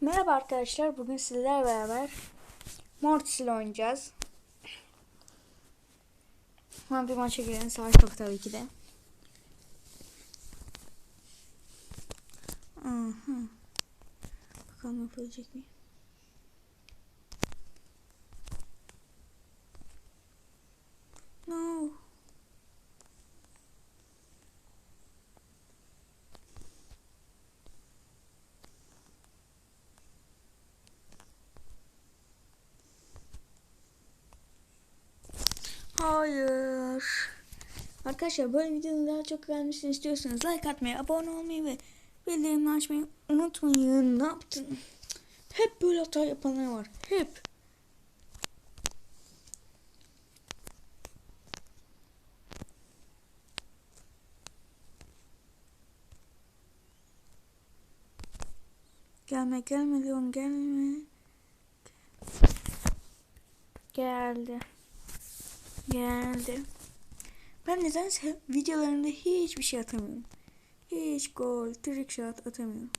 Merhaba arkadaşlar. Bugün sizlerle beraber Mortis ile oynayacağız. Hemen bir maça girelim. Savaş yok tabii ki de. Aha. Bakalım yapabilecek mi? No. Hayır. Arkadaşlar böyle videonun daha çok gelmesini istiyorsanız like atmayı, abone olmayı ve bildirimleri açmayı unutmayın. Ne yaptın? Hep böyle hata yapanlar var. Hep. Gelme gelme Leon gelme. Geldi. Geldi. Ben nedense videolarında hiçbir şey atamıyorum. Hiç gol, trick shot atamıyorum.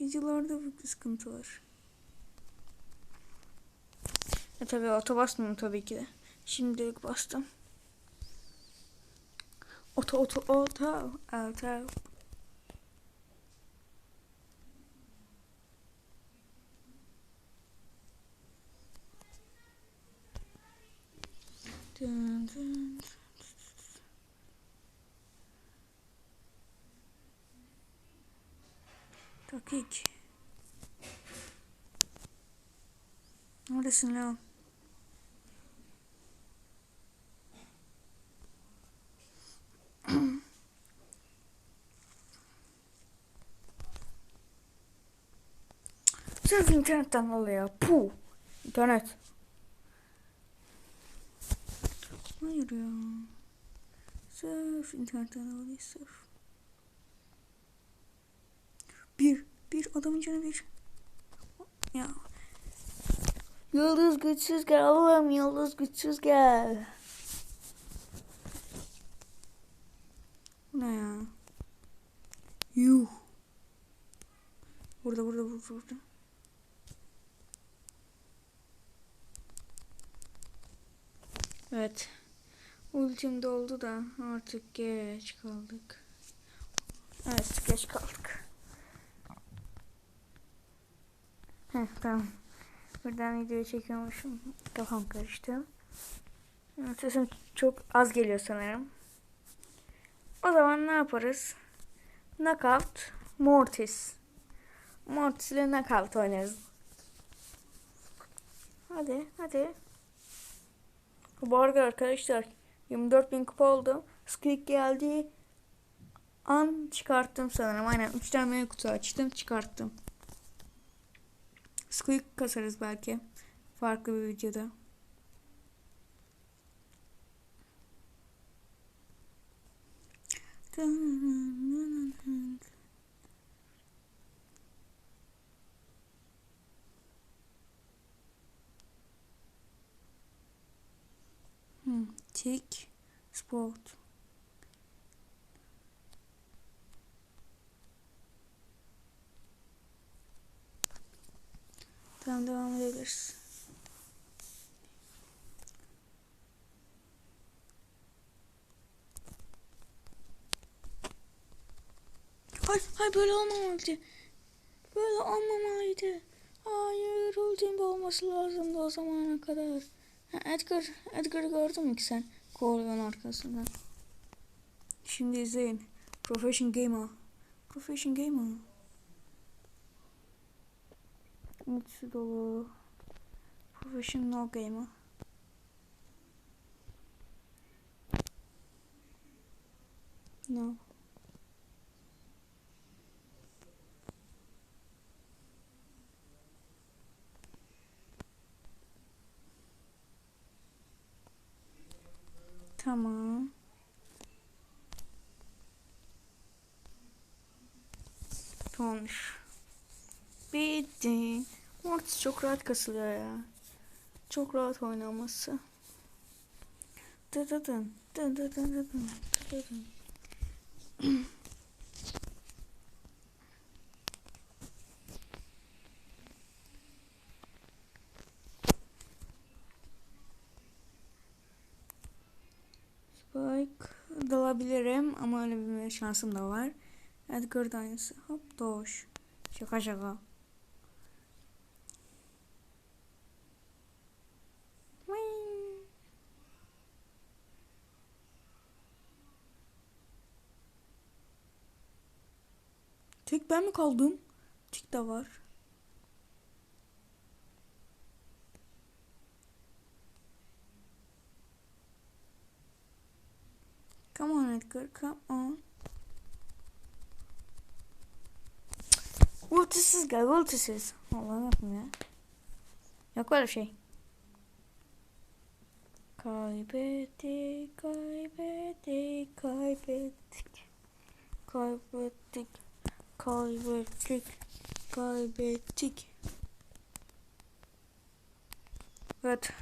Videolarda bu sıkıntı var. E tabi oto basmıyorum tabii ki de. Şimdilik bastım. Oto oto oto oto. Dın dın. Dakik. Neredesin Leon? Sırf internetten oluyor. Puh. İnternet. Hayır ya. Sırf internetten oluyor sırf. Bir. Bir adamın canı bir. Ya. Yıldız güçsüz gel Allah'ım yıldız güçsüz gel. Ne ya? Yuh. Burada burada burada burada. Evet. Ultim doldu da artık geç kaldık. Evet geç kaldık. Heh, tamam. Buradan video çekiyormuşum. Kafam karıştı. Sesim çok az geliyor sanırım. O zaman ne yaparız? Knockout Mortis. Mortis ile Knockout oynarız. Hadi hadi. Bu arada arkadaşlar 24 bin kupa oldu. Squeak geldi. An çıkarttım sanırım. Aynen 3 tane kutu açtım çıkarttım. Squeak kasarız belki. Farklı bir videoda. Tick Sport. Tamam devam edebiliriz. Hayır, hayır böyle olmamalıydı. Böyle olmamalıydı. Hayır, ultimde olması lazımdı o zamana kadar. Ha, Edgar, Edgar'ı gördün mü ki sen? Kovalıyorsun arkasından. Şimdi izleyin. Profession Gamer. Profession Gamer. Mutsu dolu. Professional Gamer. No. Tamam. Olmuş. Bitti. Mortis çok rahat kasılıyor ya. Çok rahat oynaması. Dıdıdın. Dıdıdın. Dıdıdın. Dıdıdın. Olabilirim ama öyle bir şansım da var. Edgar aynısı. Hop doğuş. Şaka şaka. Tek ben mi kaldım? Tik de var. Come on Edgar, come on. Ultisiz gel, ultisiz. Allah'ım yapma ya. Yok öyle şey. Kaybettik, kaybettik, kaybettik. Kaybettik, kaybettik, kaybettik. Evet.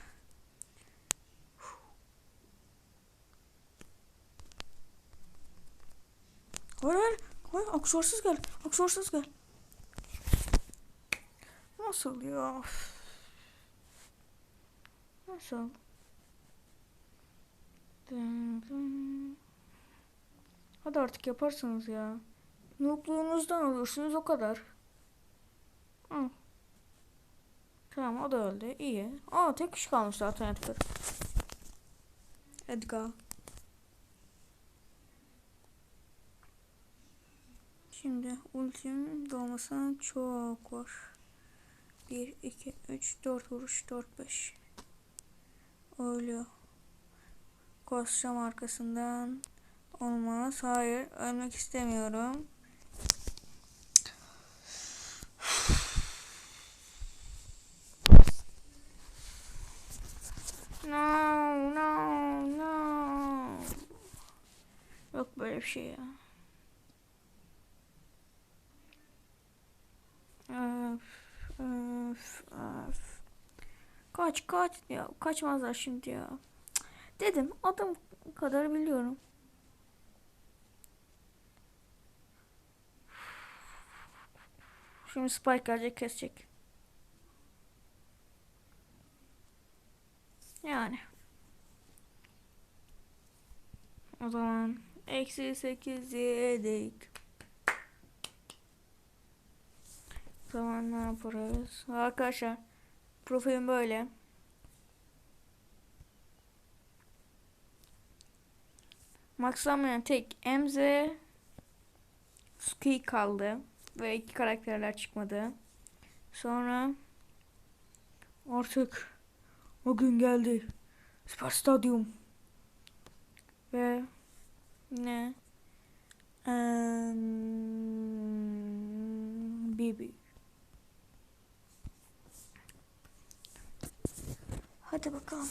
Hayır hayır. Hayır aksesuarsız gel. Aksesuarsız gel. Nasıl ya? Nasıl? Hadi artık yaparsınız ya. Yokluğunuzdan olursunuz o kadar. Hı. Tamam o da öldü. İyi. Aa tek kişi kalmış zaten Edgar. Edgar. Şimdi ultim dolmasına çok var. 1, 2, 3, 4 vuruş, 4, 5. Ölüyor. Koşacağım arkasından. Olmaz. Hayır. Ölmek istemiyorum. No, no, no. Yok böyle bir şey ya. Öf, öf. Kaç kaç ya kaçmazlar şimdi ya. Dedim adam kadar biliyorum. Şimdi Spike gelecek kesecek. Yani. O zaman eksi sekiz yedik. O zaman ne yaparız? Arkadaşlar profilim böyle. Maxlamayan tek Emze Ski kaldı. Ve iki karakterler çıkmadı. Sonra artık o gün geldi. Süper Stadyum. Ve ne? Um, Bibi. Hadi bakalım.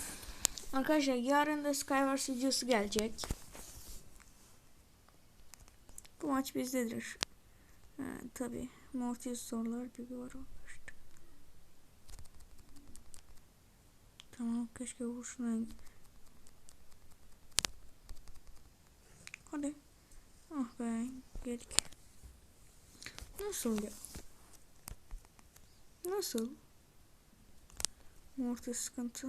Arkadaşlar yarın da Skywars videosu gelecek. Bu maç bizdedir. Ha, tabi. Mortis sorular gibi var arkadaşlar. Tamam keşke vuruşuna Hadi. Ah be geldik. Nasıl ya? Nasıl? Mortis sıkıntı.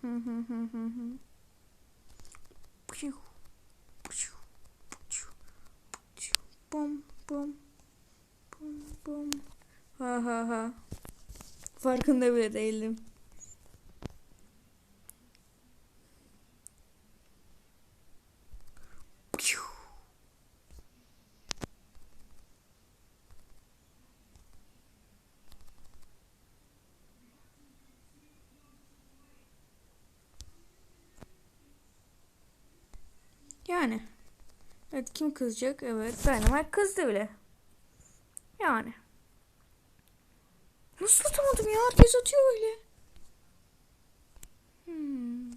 Hı hı hı hı hı. Piu. Piu. Piu. Bum bum. Bum bum. Ha ha ha. Farkında bile değilim. Piu. Yani. Evet kim kızacak? Evet Dynamite kızdı bile. Yani. Nasıl atamadım ya? Herkes atıyor öyle. Hmm.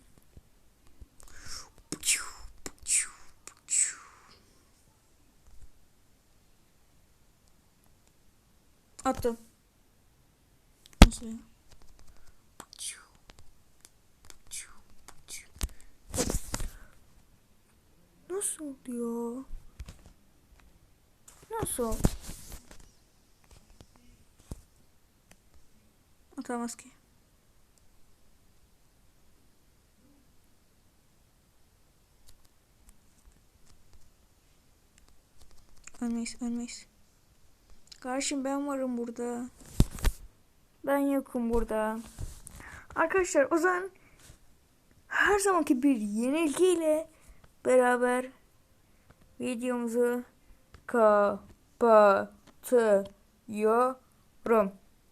Attım. Nasıl ya? Nasıl oluyor? Nasıl? Atamaz ki. Ölmeyiz, ölmeyiz. Karşım ben varım burada. Ben yokum burada. Arkadaşlar o zaman her zamanki bir yenilgiyle beraber videomuzu kapatıyorum.